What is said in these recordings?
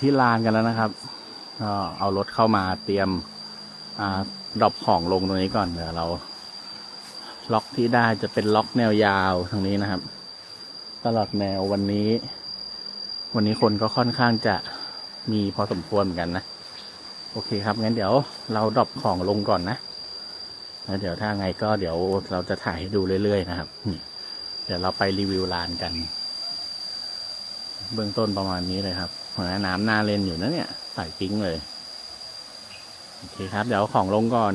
ที่ลานกันแล้วนะครับก็เอารถเข้ามาเตรียมอ่าดรอปของลงตรงนี้ก่อนเดี๋ยวเรา ล็อกที่ได้จะเป็นล็อกแนวยาวทางนี้นะครับ ตลอดแนววันนี้ วันนี้คนก็ค่อนข้างจะมีพอสมควรเหมือนกันนะ โอเคครับ งั้นเดี๋ยวเราดรอปของลงก่อนนะแล้วเดี๋ยวถ้าไงก็เดี๋ยวเราจะถ่ายให้ดูเรื่อยๆนะครับ เดี๋ยวเราไปรีวิวลานกัน เบื้องต้นประมาณนี้เลยครับ หัวน้ำหน้าเล่นอยู่นะเนี่ยใส่ปิ้งเลย โอเคครับ เดี๋ยวของลงก่อน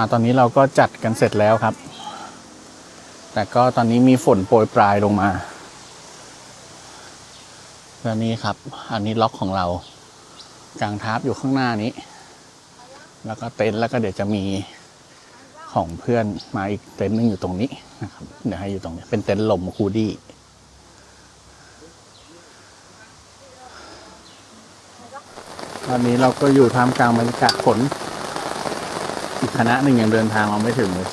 อ่าตอนนี้เราก็จัดกันเสร็จแล้วครับ แต่ก็ตอนนี้มีฝนโปรยปลายลงมาแล้วนี่ครับ อันนี้ล็อกของเรากางทับอยู่ข้างหน้านี้ แล้วก็เต็นท์แล้วก็เดี๋ยวจะมีของเพื่อนมาอีกเต็นท์หนึงอยู่ตรงนี้นะครับ เดี๋ยวให้อยู่ตรงนี้ เป็นเต็นท์ลมคูดี้ตอนนี้เราก็อยู่ท่ามกลางบรรยากาศฝน อีกคณะหนึ่งยังเดินทางมาไม่ถึงเลย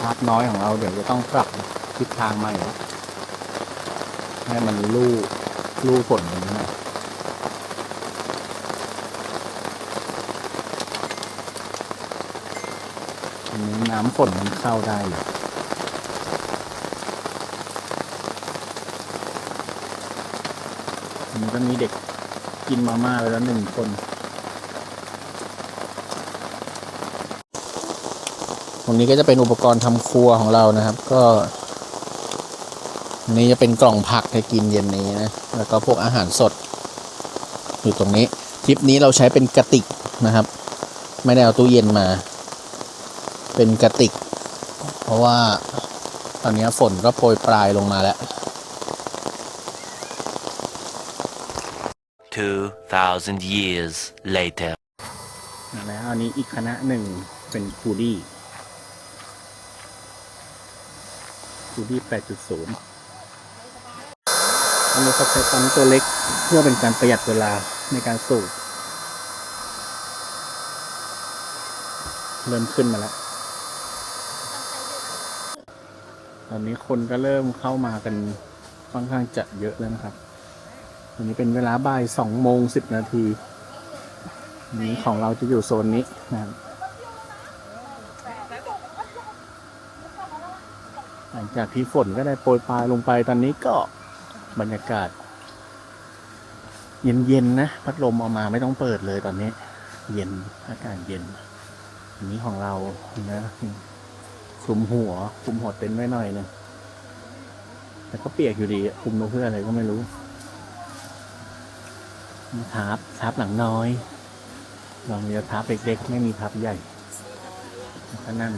ภาพน้อยของเราเดี๋ยวจะต้องปรับทิศทางใหม่แล้วให้มันลู่ลู่ฝนอย่างนี้หน่อยอันนี้น้ำฝนมันเข้าได้เลยอันนี้ก็มีเด็ก กินมาม่าไปแล้วหนึ่งคน ตรงนี้ก็จะเป็นอุปกรณ์ทำครัวของเรานะครับ ก็นนี้จะเป็นกล่องผักให้กินเย็นนี้นะ แล้วก็พวกอาหารสด อยู่ตรงนี้ ทริปนี้เราใช้เป็นกระติกนะครับ ไม่ได้เอาตู้เย็นมา เป็นกระติก เพราะว่าตอนนี้ฝนก็โปรยปลายลงมาแล้ว 2,000 years later. แล้วอันนี้อีกคณะหนึ่งเป็นคูดี้คูดี้8.0 อันนี้เขาใช้ปั๊มตัวเล็กเพื่อเป็นการประหยัดเวลาในการสูบเริ่มขึ้นมาแล้ว ตอนนี้คนก็เริ่มเข้ามากันค่อนข้างจะเยอะแล้วนะครับ อนนี้เป็นเวลาบ่ายสองโมงสิบนาทีนี้ของเราจะอยู่โซนนี้นะครับหลังจากที่ฝนก็ได้โปรยปลายลงไปตอนนี้ก็บรรยากาศ เย็นๆนะพัดลมเอามาไม่ต้องเปิดเลยตอนนี้ เย็นอากาศเย็นอันนี้ของเรานะคลุมหัวคลุมหัวเต็นท์ไว้หน่อยหนึงแต่ก็เปียกอยู่ดีอะคลุมเพื่ออะไรก็ไม่รู้ ทับทับหลังน้อยเรามีทับเล็กๆ ไม่มีทับใหญ่แล้วก็นั่ง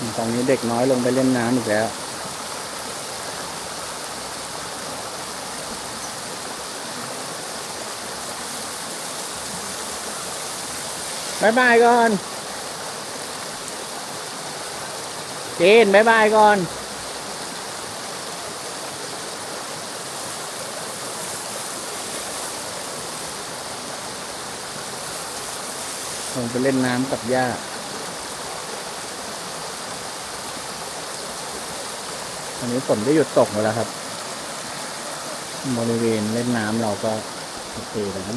มีตตอนนี้เด็กน้อยลงไปเล่นน้ำอีกแล้วบายบายก่อนเจนบายบายก่อน งไปเล่นน้ำกับย่าอันนี้ฝนก็หยุดตกหมดแล้วครับ บริเวณเล่นน้ำเราก็โอเคแล้วอ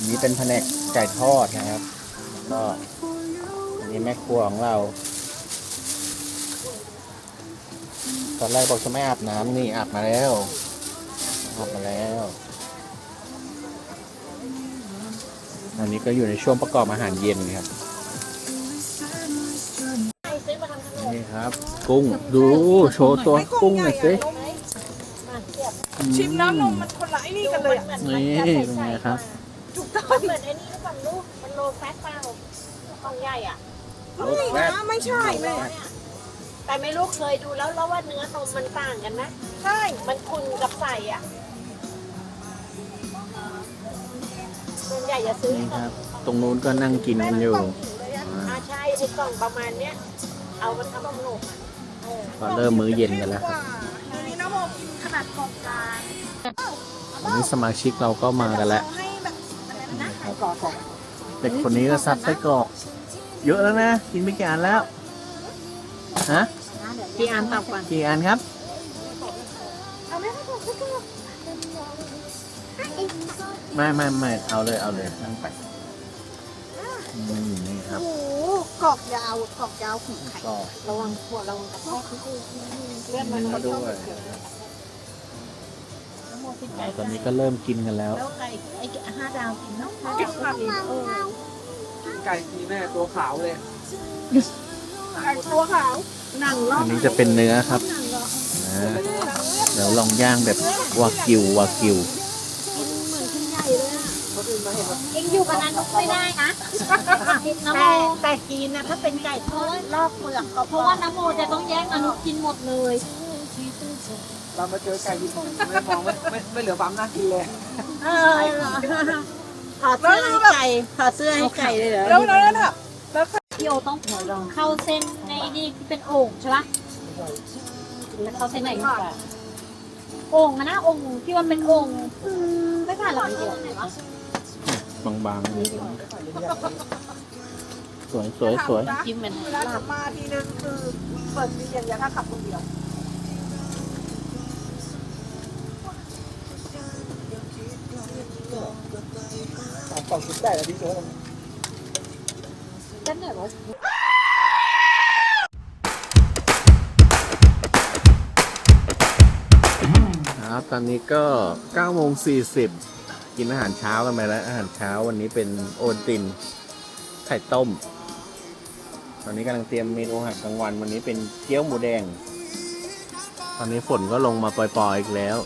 ันนี้เป็นแผนกไก่ทอดนะครับ ก็อันนี้แม่ครัวของเรา ตอนแรกบอกจะไม่อาบน้ำนี่อาบมาแล้วอาบมาแล้ว อันนี้ก็อยู่ในช่วงประกอบอาหารเย็นครับ นี่ครับ กุ้ง ดูโชว์ตัวกุ้งหน่อยสิชิมแล้วนมมันคนละไอ้นี่กันเลยอะนี่เป็นไงครับ ถูกต้องเหมือนไอ้นี่หรือเปล่าลูกมันโลแฟตเปล่ากล่องใหญ่อะไม่นะไม่ใช่แม่ แต่ไม่รู้เคยดูแล้วแล้วว่าเนื้อนมมันต่างกันไหมใช่ มันคุณกับใส่อะส่วนใหญ่จะซื้อนี่ครับ ตรงนู้นก็นั่งกินกันอยู่อาใช่ไอ้กล่องประมาณเนี้ย เอามาทำขนมอะเออก็เริ่มมื้อเย็นกันแล้วครับอันนี้นะโมกินขนาดกล่องกลางอันนี้สมาชิกเราก็มากันแล้วเอาให้แบบอะไรนะครับกรอกของ เด็กคนนี้ก็ซัดไส้กรอก เยอะแล้วนะ กินไปกี่อันแล้ว ฮะกี่อันต่ำกว่ากี่อันครับเอาไหมคะคุณผู้ชมไม่ไม่ไม่เอาเลยเอาเลยนั่งไปอืมนี่ครับโอ้โหกรอกยาวกรอกยาวของไข่ก็ระวังหัวระวังกระเพาะเลือดมันมาด้วยตอนนี้ก็เริ่มกินกันแล้ว แล้วไก่ไอ้ห้าดาวกินเนาะกินผักเออไก่ทีแม่ตัวขาวเลยไก่ตัวขาวหนังร ออับนนี้จะเป็นเนื้อครับนะเดี๋ยวลองย่างแบบวากิววากิวกินเหมือนขึ้นใหญ่เลยอะเองอยู่กับนั้นไม่ได้นะน้ำโมแต่กินนะถ้าเป็นไก่ทอดลอกเปลือกก็เพราะว่าน้ำโมจะต้องแย่งอนุกินหมดเลย เรามาเจอไก่ยินไม่มองไม่ไม่ไม่เหลือความน่ากินเลยเออถอดเสื้อให้ไก่ถอดเสื้อให้ไก่เลยเหรอแล้วแล้วนั่นอะแล้ว พี่โอต้องเข้าเส้นในนี่ที่เป็นโอ่งใช่ปะแล้วเข้าเส้นไหนดีกว่าโอ่งอะนะโอ่งที่มันเป็นโอ่งไม่ผ่านหรอกโอ่งไหนวะบางๆนี่สวยสวยสวยจิ้มมันเวลาขับมาทีนึงคือเปิดทีอย่างเดียวถ้าขับคนเดียวสองกล่องชุดใหญ่แล้วพี่โจ้ ครับตอนนี้ก็9โมง40 กินอาหารเช้ากันไปแล้ว อาหารเช้าวันนี้เป็นโอนตินไข่ต้ม ตอนนี้กำลังเตรียมเมนูอาหารกลางวัน วันนี้เป็นเกี๊ยวหมูแดง ตอนนี้ฝนก็ลงมาปล่อยๆอีกแล้ว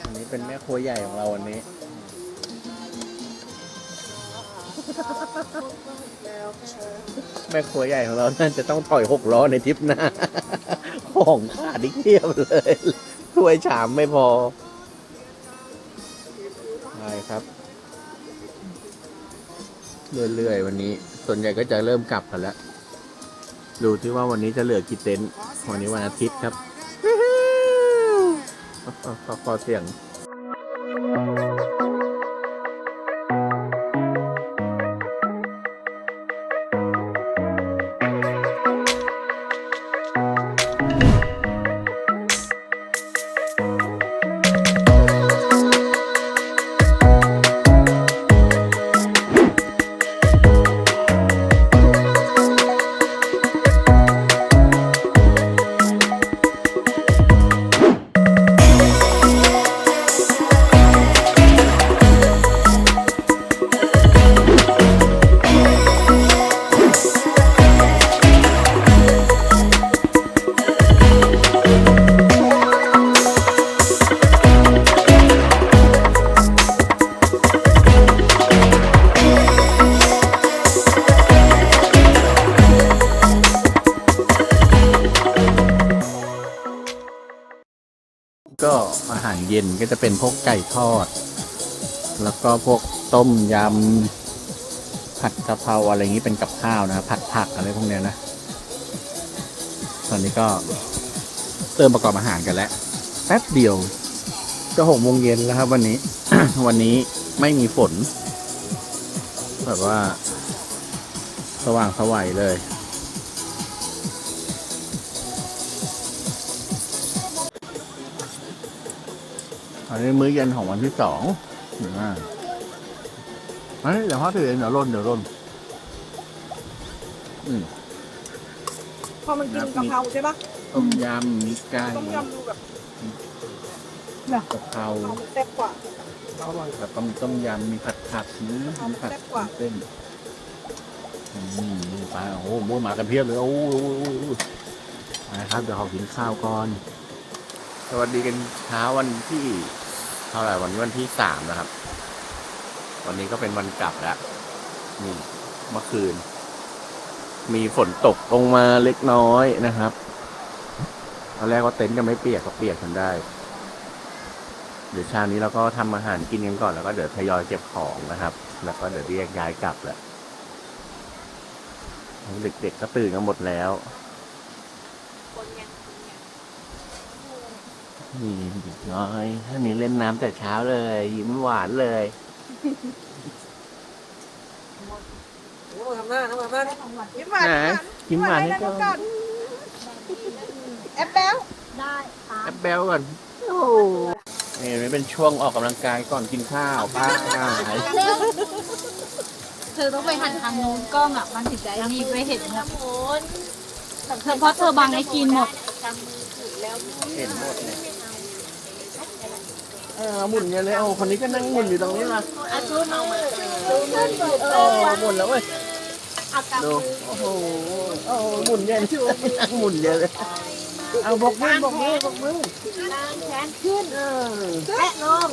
อันนี้เป็นแม่ครัวใหญ่ของเราวันนี้ แม่ครัวใหญ่ของเราน่าจะต้องถอยหกล้อในทริปหน้า ของขาดอีกเทียบเลยถ้วยชามไม่พอใช่ครับ เรื่อยๆวันนี้ ส่วนใหญ่ก็จะเริ่มกลับกันแล้ว ดูที่ว่าวันนี้จะเหลือกี่เต็นท์วันนี้วันอาทิตย์ครับขอขอเสียง ก็อาหารเย็นก็จะเป็นพวกไก่ทอด แล้วก็พวกต้มยำผัดกะเพราอะไรอย่างนี้เป็นกับข้าวนะ ผัดผักอะไรพวกเนี้ยนะ ตอนนี้ก็เริ่มประกอบอาหารกันแล้วแป๊บเดียวจะหกโมงเย็นแล้วครับวันนี้ วันนี้ไม่มีฝน แบบว่า สว่างสวัยเลย อันนี้มื้อเย็นของวันที่สองหรือว่าเฮ้ยเดี๋ยวพ่อถือเองเดี๋ยวร่นเดี๋ยวร่นอืมพอมันกินกะเพราใช่ปะต้มยำมีไก่ต้มยำดูแบบกะเพราเอาแซ่บกว่าแบบต้มต้มยำมีผัดผักมีผัดแซ่บกว่าเส้นอืมนี่ไปโอ้โหโบมากันเพียบเลยโอ้โหโอ้โหโอ้โหนะครับเดี๋ยวขอกินข้าวก่อน สวัสดีกันเช้าวันที่เท่าไหร่วันนี้วันที่สามนะครับ วันนี้ก็เป็นวันกลับแล้วนี่เมื่อคืน มีฝนตกลงมาเล็กน้อยนะครับตอนแรกว่าเต็นท์จะไม่เปียกก็เปียกจนได้ เดี๋ยวเช้านี้เราก็ทำอาหารกินกันก่อนแล้วก็เดี๋ยวทยอยเก็บของนะครับ แล้วก็เดี๋ยวเรียกย้ายกลับแหละเด็กๆก็ตื่นกันหมดแล้ว นี่เด็กน้อยท่านนี้เล่นน้ำแต่เช้าเลย ยิ้มหวานเลยโอ้ทำหน้าทำหน้ายิ้มหวานไหนยิ้มหวานให้ให้ก่ก่ออนนแอปแป๊วได้ค่ะแอปเบลก่อนโอ้นี่ไม่เป็นช่วงออกกำลังกายก่อนกินข้าวป้าเธอต้องไปหันทางโน้นกล้องอะมันถึงจะไอ้นี่ไม่เห็นนะเธอเพราะเธอบังไอ้กินหมดเห็นหมดเลย เออหมุนกันเลยโอ้คนนี้ก็นั่งหมุนอยู่ตรงนี้ละอาชูมือโอ้หมุนแล้วเว้ยดูโอ้โหโอ้โหหมุนเยอะเลยนั่งหมุนเยอะเลยเอาบกมือบกมือบกมือแขนขึ้นเออแตะลง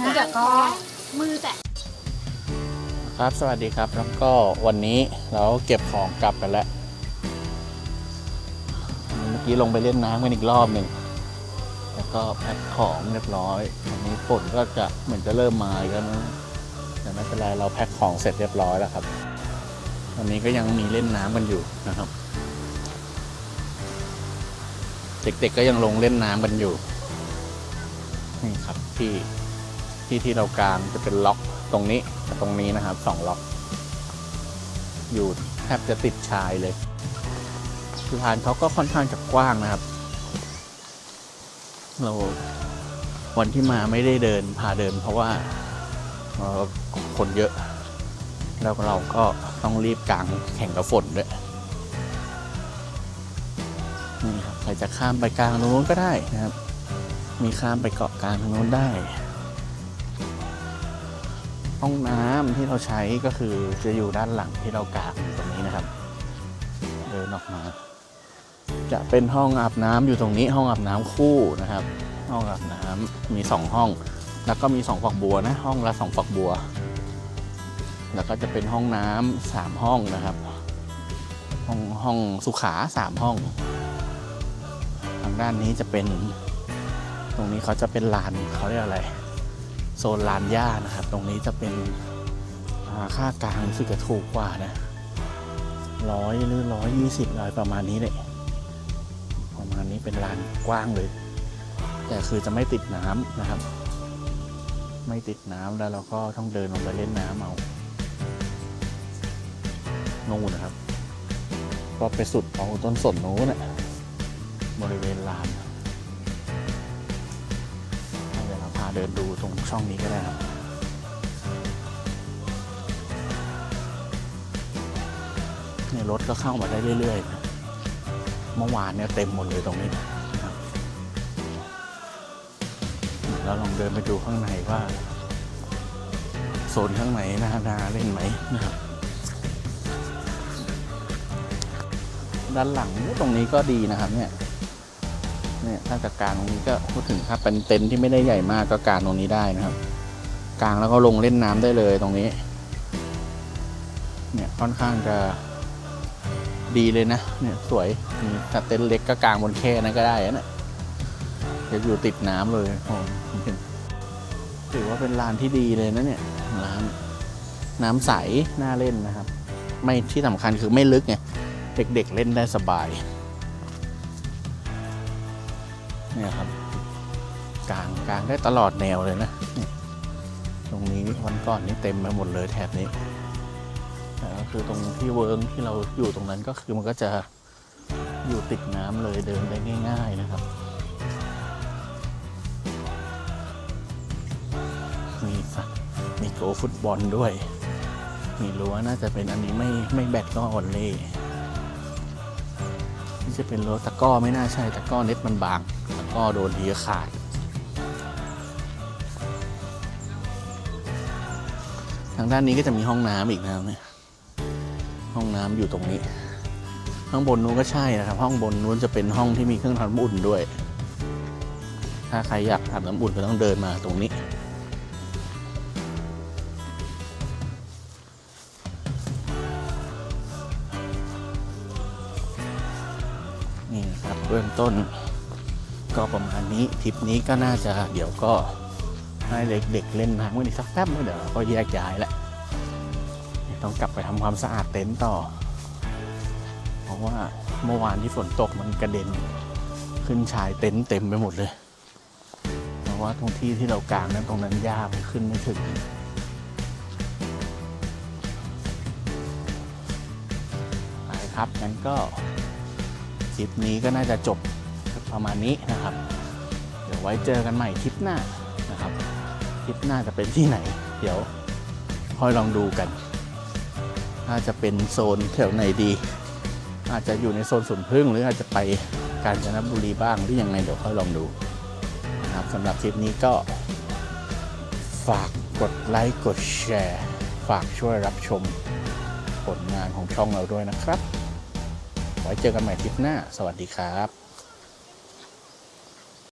นั่นจะก็มือแตะครับสวัสดีครับแล้วก็วันนี้เราเก็บของกลับกันแล้ว เมื่อกี้ลงไปเล่นน้ำกันอีกรอบหนึ่ง แล้วก็แพ็คของเรียบร้อยวันนี้ฝนก็จะเหมือนจะเริ่มมาอีกแล้วนะแต่ไม่เป็นไรเราแพ็คของเสร็จเรียบร้อยแล้วครับวันนี้ก็ยังมีเล่นน้ำกันอยู่นะครับ เด็กๆก็ยังลงเล่นน้ำกันอยู่นี่ครับที่ที่ที่เรากางจะเป็นล็อกตรงนี้กับตรงนี้นะครับสองล็อก อยู่แทบจะติดชายเลยสะพานเขาก็ค่อนข้างจะกว้างนะครับ เราวันที่มาไม่ได้เดินพาเดินเพราะว่าคนเยอะ แล้วเราก็ต้องรีบกางแข่งกับฝนด้วยนี่ครับใครจะข้ามไปกลางตรงนู้นก็ได้นะครับ มีข้ามไปเกาะกลางตรงนู้นได้ ห้องน้ำที่เราใช้ก็คือจะอยู่ด้านหลังที่เรากางตรงนี้นะครับ เดินออกมา จะเป็นห้องอาบน้ำอยู่ตรงนี้ห้องอาบน้ำคู่นะครับ ห้องอาบน้ำมีสองห้อง แล้วก็มีสองฝักบัวนะ ห้องละสองฝักบัว แล้วก็จะเป็นห้องน้ำสามห้องนะครับ ห้องห้องสุขาสามห้อง ทางด้านนี้จะเป็น ตรงนี้เขาจะเป็นลานเขาเรียกอะไร โซนลานหญ้านะครับ ตรงนี้จะเป็นอ่าค่ากลางรู้สึกจะถูกกว่านะร้อยหรือร้อยยี่สิบร้อยประมาณนี้เลย นี้เป็นลานกว้างเลย แต่คือจะไม่ติดน้ำนะครับ ไม่ติดน้ำแล้วเราก็ต้องเดินลงไปเล่นน้ำเอานู่นนะครับ ก็ไปสุดเอาต้นสนนู้นนะบริเวณลานเดี๋ยวเราพาเดินดูตรงช่องนี้ก็ได้ครับในรถก็เข้ามาได้เรื่อยๆนะ เมื่อวานเนี่ยเต็มหมดเลยตรงนี้นะครับเราลองเดินไปดูข้างในว่าโซนข้างในน่านาเล่นไหมนะครับ ด้านหลังตรงนี้ก็ดีนะครับเนี่ยเนี่ยถ้าจะกางตรงนี้ก็พูดถึงถ้าเป็นเต็นท์ที่ไม่ได้ใหญ่มากก็กางตรงนี้ได้นะครับ กางแล้วก็ลงเล่นน้ำได้เลยตรงนี้ เนี่ยค่อนข้างจะ ดีเลยนะเนี่ยสวยมีถ้าเต็นท์เล็กก็กางบนแค่นั้นก็ได้นะจะอยู่ติดน้ำเลยโอ้โหถือว่าเป็นลานที่ดีเลยนะเนี่ยร้านน้ำใสน่าเล่นนะครับ ไม่ที่สำคัญคือไม่ลึกไงเด็กๆเล่นได้สบาย เนี่ยครับ กลางกลางได้ตลอดแนวเลยนะ ตรงนี้วันก่อนนี่เต็มไปหมดเลยแถบนี้ คือตรงที่เวิร์กที่เราอยู่ตรงนั้นก็คือมันก็จะอยู่ติดน้ำเลยเดินได้ง่าย ๆนะครับมีมีโกฟุตบอลด้วย มีรั้วน่าจะเป็นอันนี้ไม่ไม่แบตก็ออนเล่นี่จะเป็นรั้วตะก้อไม่น่าใช่ตะก้อเน็ตมันบางตะก้อโดนทีก็ขาดทางด้านนี้ก็จะมีห้องน้ำอีกนะครับเนี่ย ห้องน้ำอยู่ตรงนี้ข้างบนนู้นก็ใช่นะครับ ห้องบนนู้นจะเป็นห้องที่มีเครื่องทำน้ำอุ่นด้วย ถ้าใครอยากอาบน้ำอุ่นก็ต้องเดินมาตรงนี้ นี่นะครับเบื้องต้นก็ประมาณนี้ทริปนี้ก็น่าจะเดี๋ยวก็ให้เด็กๆเล่นน้ำกันอีกสักแป๊บนึงเดี๋ยวก็แยกย้ายแล้ว ต้องกลับไปทำความสะอาดเต็นท์ต่อ เพราะว่าเมื่อวานที่ฝนตกมันกระเด็น ขึ้นชายเต็นท์เต็มไปหมดเลย เพราะว่าตรงที่ที่เรากางนั้นตรงนั้นหญ้ามันขึ้นไม่ถึงไปครับงั้นก็คลิปนี้ก็น่าจะจบประมาณนี้นะครับ เดี๋ยวไว้เจอกันใหม่คลิปหน้านะครับ คลิปหน้าจะเป็นที่ไหน เดี๋ยวค่อยลองดูกัน น่าจะเป็นโซนแถวไหนดี อาจจะอยู่ในโซนสวนพึ่งหรืออาจจะไปกาญจนบุรีบ้างหรือยังไงเดี๋ยวค่อยลองดูนะครับสำหรับคลิปนี้ก็ฝากกดไลค์กดแชร์ ฝากช่วยรับชมผลงานของช่องเราด้วยนะครับ ไว้เจอกันใหม่คลิปหน้า สวัสดีครับ